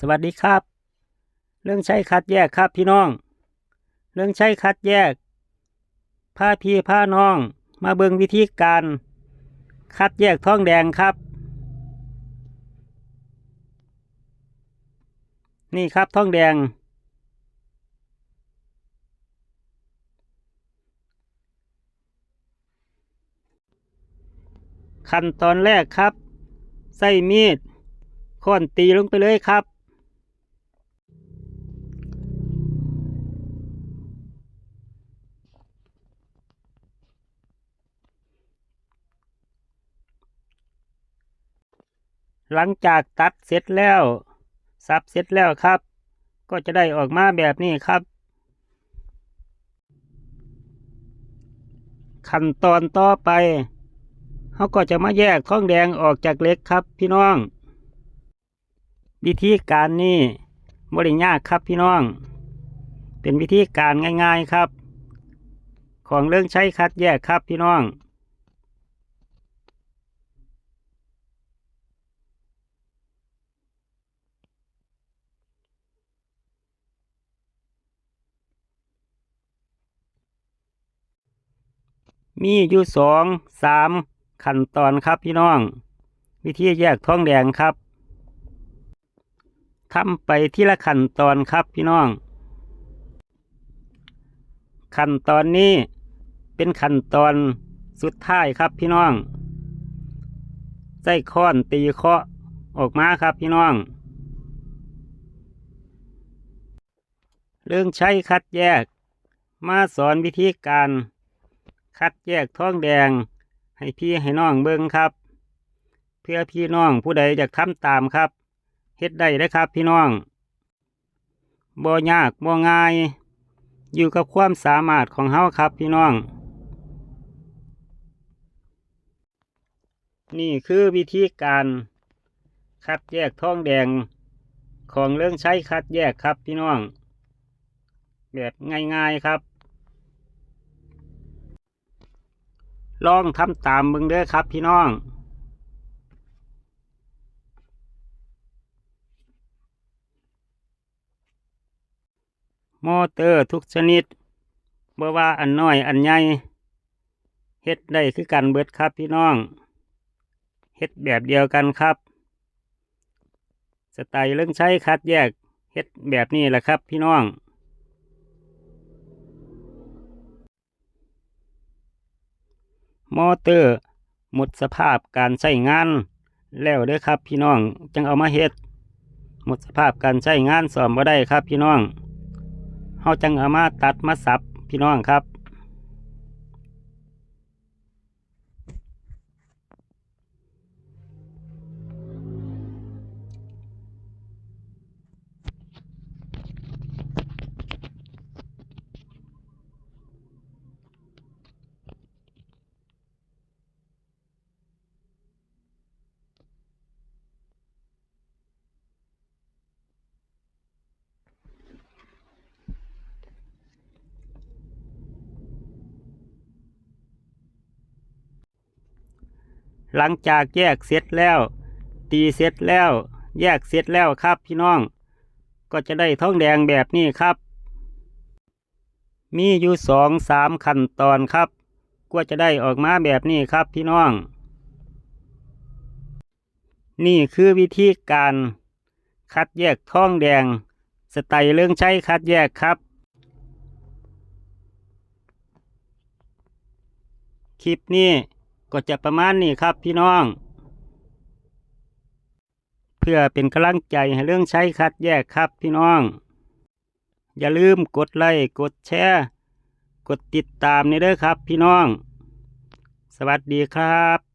สวัสดีครับ เรื่องใช้คัดแยกครับพี่น้อง เรื่องใช้คัดแยกผ้าพี่ผ้าน้อง มาเบิงวิธีการ คัดแยกท้องแดงครับ นี่ครับท้องแดง ขั้นตอนแรกครับ ใส่มีดค้อนตีลงไปเลยครับ หลังจากตัดเสร็จแล้วสับเสร็จแล้วครับ ก็จะได้ออกมาแบบนี้ครับ ขั้นตอนต่อไปเขาก็จะมาแยกท้องแดงออกจากเล็กครับพี่น้อง วิธีการนี้บริยากครับพี่น้อง เป็นวิธีการง่าย ๆครับ ของเรื่องใช้คัดแยกครับพี่น้อง มีอยู่สองสามขั้นตอนครับพี่น้อง วิธีแยกท้องแดงครับทำไปทีละขั้นตอนครับพี่น้อง ขั้นตอนนี้เป็นขั้นตอนสุดท้ายครับพี่น้องใส่ค้อนตีเคาะออกมาครับพี่น้อง เรื่องใช้คัดแยก มาสอนวิธีการ คัดแยกท้องแดง ให้พี่ให้น้องเบิ่งครับ เพื่อพี่น้องผู้ใดอยากทำตามครับเฮ็ดได้เลยครับพี่น้องบ่ยากบ่ง่าย อยู่กับความสามารถของเฮาครับพี่น้อง นี่คือวิธีการ คัดแยกท้องแดง ของเรื่องใช้คัดแยกครับพี่น้อง แบบง่ายๆครับ ลองทำตามเบิ่งเด้อครับพี่น้องมอเตอร์ทุกชนิดบ่ว่าอันน้อยอันใหญ่เฮ็ดได้คือกันเบิดครับพี่น้องเฮ็ดแบบเดียวกันครับ สไตล์เรื่องใช้คัดแยกเฮ็ดแบบนี้แหละครับพี่น้อง มอเตอร์หมดสภาพการใช้งาน แล้วเด้อครับพี่น้องจังเอามาเฮ็ดหมดสภาพการใช้งานซ่อมบ่ได้ครับพี่น้องเฮาจังเอามาตัดมาสับพี่น้องครับ หลังจากแยกเสร็จแล้ว ตีเสร็จแล้ว แยกเสร็จแล้วครับพี่น้อง ก็จะได้ท้องแดงแบบนี้ครับ มีอยู่สองสามขั้นตอนครับกว่าจะได้ออกมาแบบนี้ครับพี่น้อง นี่คือวิธีการคัดแยกท้องแดง สไตล์เรื่องใช้คัดแยกครับ คลิปนี้ ก็จะประมาณนี้ครับพี่น้อง เพื่อเป็นกำลังใจให้เรื่องใช้คัดแยกครับพี่น้อง อย่าลืมกดไลค์กดแชร์กดติดตามนี่เด้อครับพี่น้อง สวัสดีครับ